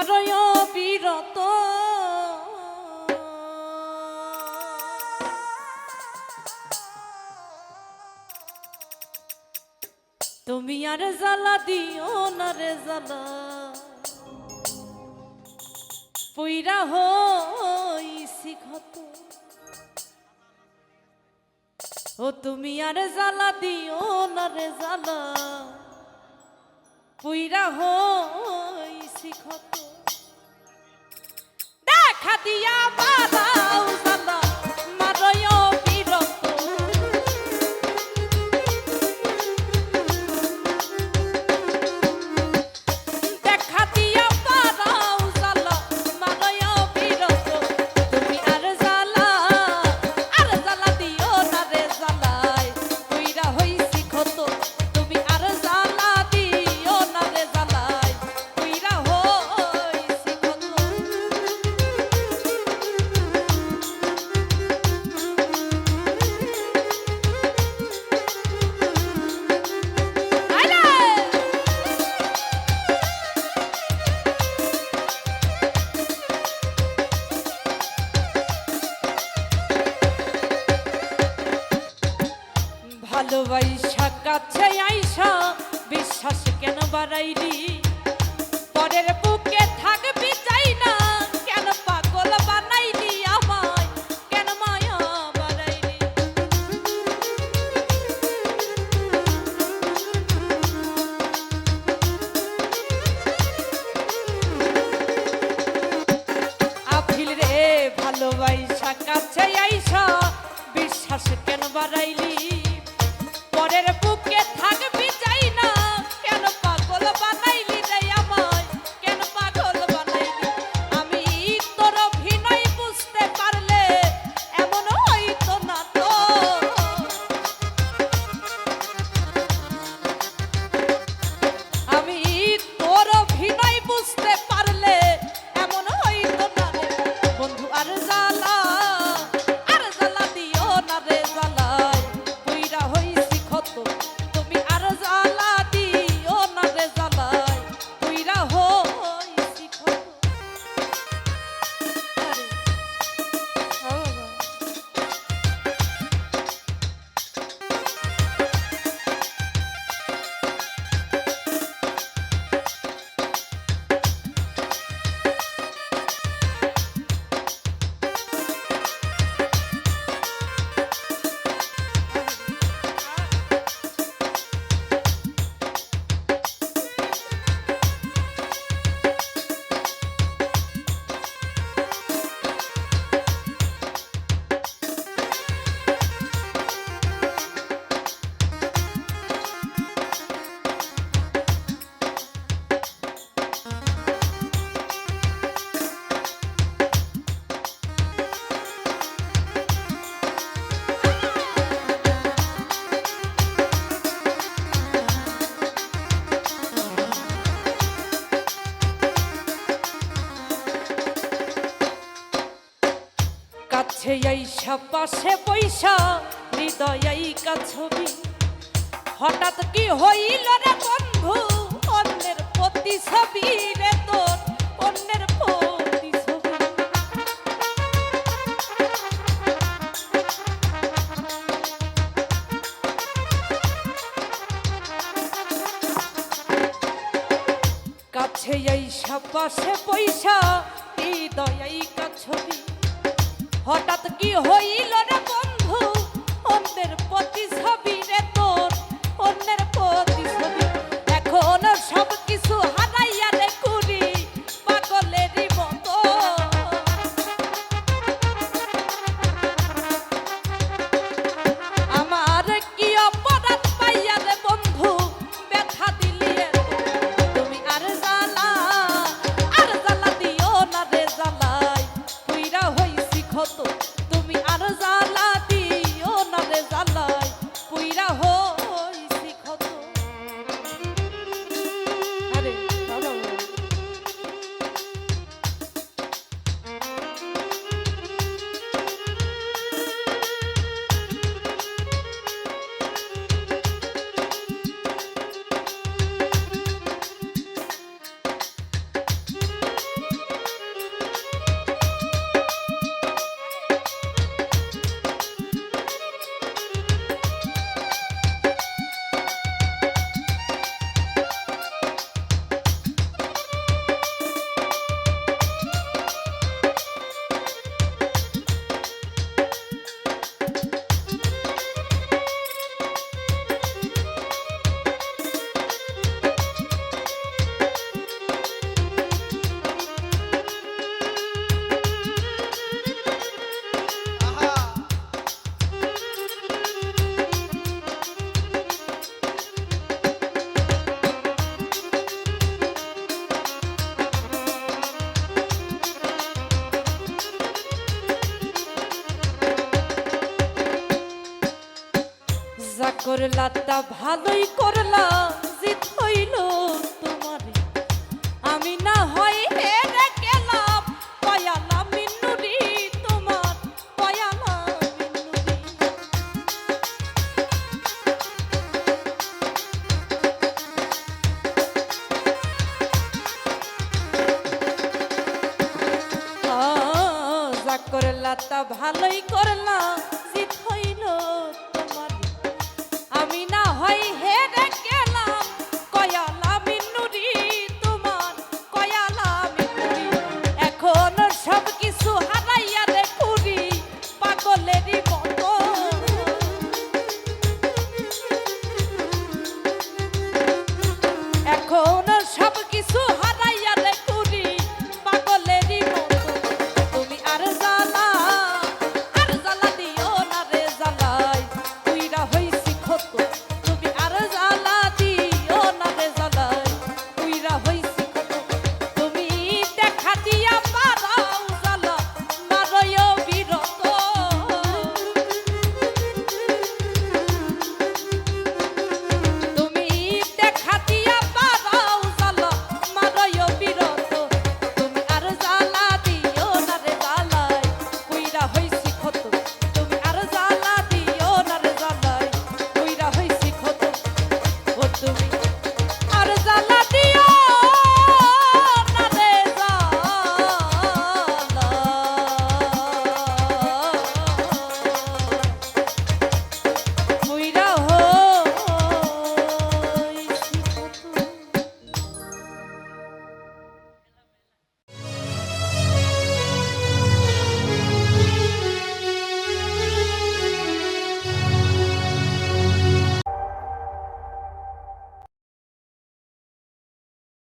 করয় বিরত। তুমি আর জ্বালা দিও না রে জ্বালা। পুইরা হইছি ক্ষত। ও তুমি আর জালা দিও না রে জ্বালা। পুইরা হই ঠিক ক্ষত দেখা দিয়া বাবা হারাইলি কাছে আইসা, পাশে পয়সা হৃদয় কা ছবি। হঠাৎ কি হইল রে বন্ধু, অন্যের প্রতি ছবি রে তোর, অন্যের প্রতি কাছে আইসা, পাশে পয়সা হৃদয় এই ছবি। হঠাৎ কি হইল রে বন্ধু? অন্তের প্রতি it. করলা তা ভালোই করলা জিত হইল তোমার। আমি না হয় হেরে গেলাম, পয়ালা মিন্নুরি তোমার, পয়ালা মিন্নুরি। যা করলা তা ভালোই aqui, sua.